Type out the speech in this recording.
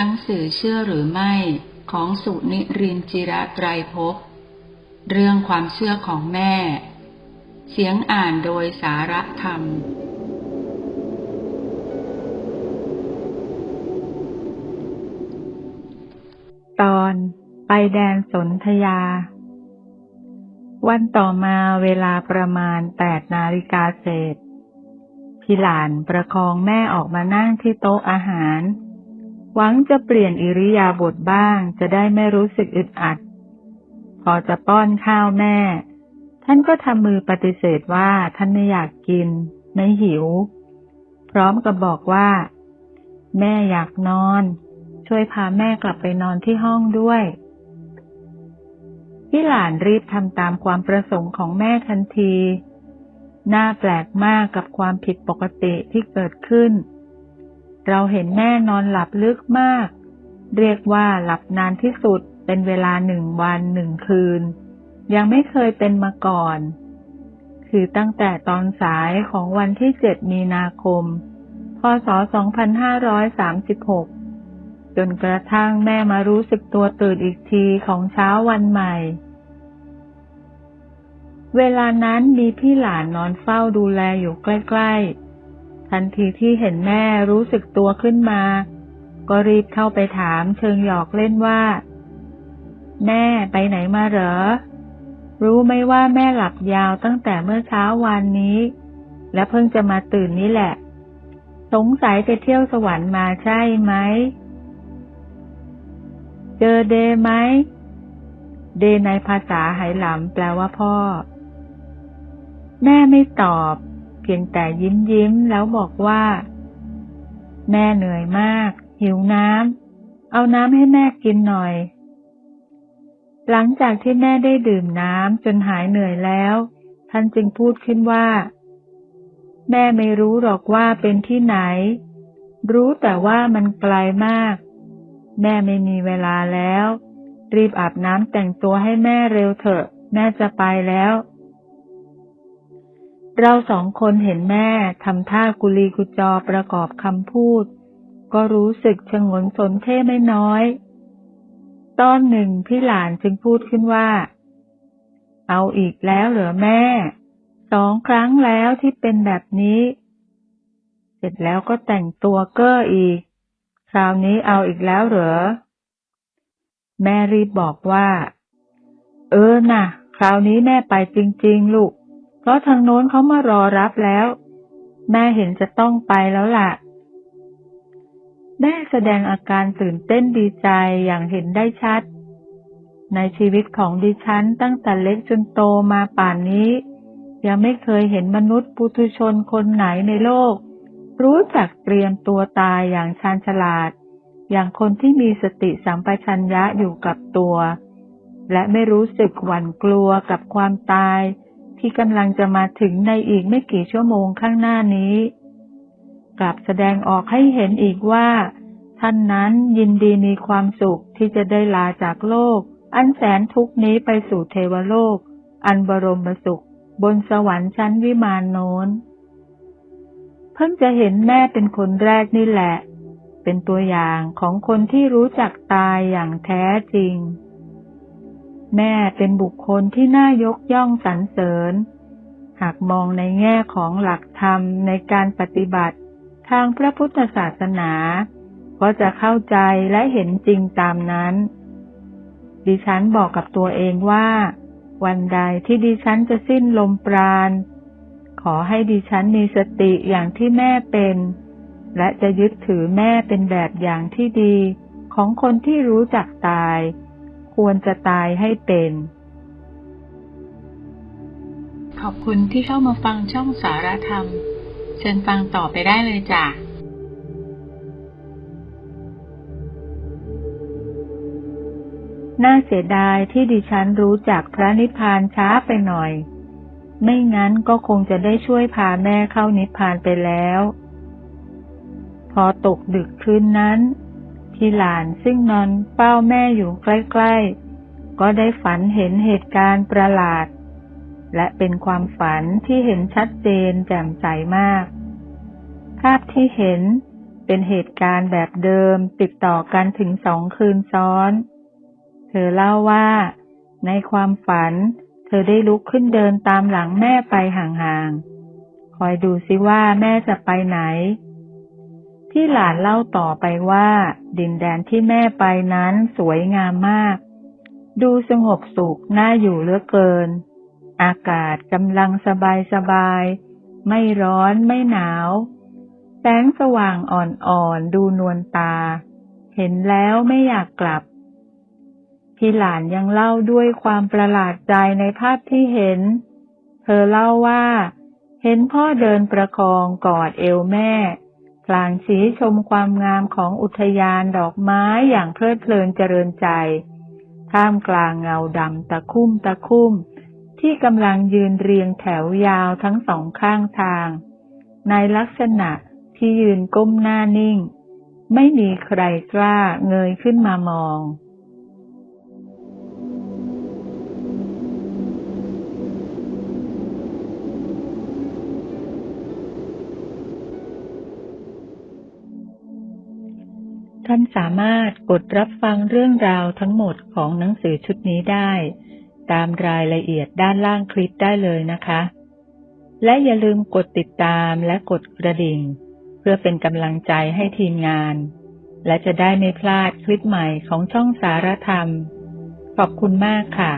หนังสือเชื่อหรือไม่ของสุนิรินจิระไตรภพเรื่องความเชื่อของแม่ เสียงอ่านโดยสาระธรรม ตอนไปแดนสนธยา วันต่อมาเวลาประมาณแปดนาฬิกาเศษพี่หลานประคองแม่ออกมานั่งที่โต๊ะอาหาร หวังจะเปลี่ยนอิริยาบถบ้างจะได้ไม่รู้สึกอึดอัด พอจะป้อนข้าวแม่ ท่านก็ทำมือปฏิเสธว่าท่านไม่อยากกิน ไม่หิว พร้อมกับบอกว่า แม่อยากนอน ช่วยพาแม่กลับไปนอนที่ห้องด้วยพี่หลานรีบทำตามความประสงค์ของแม่ทันที น่าแปลกมากกับความผิดปกติที่เกิดขึ้น เราเห็นแม่นอนหลับลึกมาก เรียกว่าหลับนานที่สุดเป็นเวลาหนึ่งวันหนึ่งคืน ยังไม่เคยเป็นมาก่อน คือตั้งแต่ตอนสายของวันที่เจ็ดมีนาคม พศ 2536 จนกระทั่งแม่มารู้สึกตัวตื่นอีกทีของเช้าวันใหม่ เวลานั้นมีพี่หลานนอนเฝ้าดูแลอยู่ใกล้ ๆ ทันทีที่เห็นแม่รู้สึกตัวขึ้นมา ก็รีบเข้าไปถามเชิงหยอกเล่นว่า แม่ไปไหนมาเหรอ รู้ไหมว่าแม่หลับยาวตั้งแต่เมื่อเช้าวันนี้ และเพิ่งจะมาตื่นนี่แหละ สงสัยไปเที่ยวสวรรค์มาใช่ไหม เจอเดไหม เดในภาษาไหหลำแปลว่าพ่อ แม่ไม่ตอบ พียงแต่ยิ้มยิ้มแล้วบอกว่า แม่เหนื่อยมาก หิวน้ำเอาน้ำให้แม่กินหน่อย หลังจากที่แม่ได้ดื่มน้ำจนหายเหนื่อยแล้ว ท่านจึงพูดขึ้นว่า แม่ไม่รู้หรอกว่าเป็นที่ไหน รู้แต่ว่ามันไกลมาก แม่ไม่มีเวลาแล้ว รีบอาบน้ำแต่งตัวให้แม่เร็วเถอะ แม่จะไปแล้ว เราสองคนเห็นแม่ทำท่ากุลีกุจอประกอบคำพูด ก็รู้สึกชงนสนเท่ไม่น้อย ตอนหนึ่งพี่หลานจึงพูดขึ้นว่า เอาอีกแล้วเหรอแม่ สองครั้งแล้วที่เป็นแบบนี้ เสร็จแล้วก็แต่งตัวเก้ออีก คราวนี้เอาอีกแล้วเหรอ แม่รีบบอกว่า เออน่ะ คราวนี้แม่ไปจริง ๆ ลูก ราะทางโน้นเขามารอรับแล้ว แม่เห็นจะต้องไปแล้วล่ะ แม่แสดงอาการตื่นเต้นดีใจอย่างเห็นได้ชัด ในชีวิตของดิฉันตั้งแต่เล็กจนโตมาป่านนี้ ยังไม่เคยเห็นมนุษย์ปุถุชนคนไหนในโลก รู้จักเตรียมตัวตายอย่างชาญฉลาด อย่างคนที่มีสติสัมปชัญญะอยู่กับตัว และไม่รู้สึกหวั่นกลัวกับความตาย ที่กำลังจะมาถึงในอีกไม่กี่ชั่วโมงข้างหน้านี้ กลับแสดงออกให้เห็นอีกว่า ท่านนั้นยินดีมีความสุขที่จะได้ลาจากโลก อันแสนทุกนี้ไปสู่เทวโลก อันบรมสุข บนสวรรค์ชั้นวิมานโน้น เพิ่งจะเห็นแม่เป็นคนแรกนี่แหละ เป็นตัวอย่างของคนที่รู้จักตายอย่างแท้จริง แม่เป็นบุคคลที่น่ายกย่องสรรเสริญ หากมองในแง่ของหลักธรรมในการปฏิบัติ ทางพระพุทธศาสนา ก็จะเข้าใจและเห็นจริงตามนั้น ดิฉันบอกกับตัวเองว่า วันใดที่ดิฉันจะสิ้นลมปราณ ขอให้ดิฉันมีสติอย่างที่แม่เป็น และจะยึดถือแม่เป็นแบบอย่างที่ดีของคนที่รู้จักตาย ควรจะตายให้เป็น ขอบคุณที่เข้ามาฟังช่องสารธรรม เชิญฟังต่อไปได้เลยจ้ะน่าเสียดายที่ดิฉันรู้จักพระนิพพานช้าไปหน่อย ไม่งั้นก็คงจะได้ช่วยพาแม่เข้านิพพานไปแล้ว พอตกดึกคืนนั้น พี่หลานซึ่งนอนเป้าแม่อยู่ใกล้ ๆ ก็ได้ฝันเห็นเหตุการณ์ประหลาด และเป็นความฝันที่เห็นชัดเจนแจ่มใสมาก ภาพที่เห็นเป็นเหตุการณ์แบบเดิมติดต่อกันถึงสองคืนซ้อน เธอเล่าว่า ในความฝัน เธอได้ลุกขึ้นเดินตามหลังแม่ไปห่างๆ คอยดูซิว่าแม่จะไปไหน ที่หลานเล่าต่อไปว่า ดินแดนที่แม่ไปนั้นสวยงามมาก ดูสงบสุขน่าอยู่เหลือเกิน อากาศกำลังสบายสบาย ไม่ร้อนไม่หนาว แสงสว่างอ่อนๆ ดูนวลตา เห็นแล้วไม่อยากกลับ พี่หลานยังเล่าด้วยความประหลาดใจในภาพที่เห็น เธอเล่าว่า เห็นพ่อเดินประคองกอดเอวแม่ พลางชี้ชมความงามของอุทยานดอกไม้อย่างเพลิดเพลินเจริญใจ ท่ามกลางเงาดำตะคุ่มตะคุ่ม ที่กำลังยืนเรียงแถวยาวทั้งสองข้างทาง ในลักษณะที่ยืนก้มหน้านิ่ง ไม่มีใครกล้าเงยขึ้นมามอง ท่านสามารถกดรับฟังเรื่องราวทั้งหมดของหนังสือชุดนี้ได้ ตามรายละเอียดด้านล่างคลิปได้เลยนะคะ และอย่าลืมกดติดตามและกดกระดิ่ง เพื่อเป็นกำลังใจให้ทีมงาน และจะได้ไม่พลาดคลิปใหม่ของช่องสารธรรม ขอบคุณมากค่ะ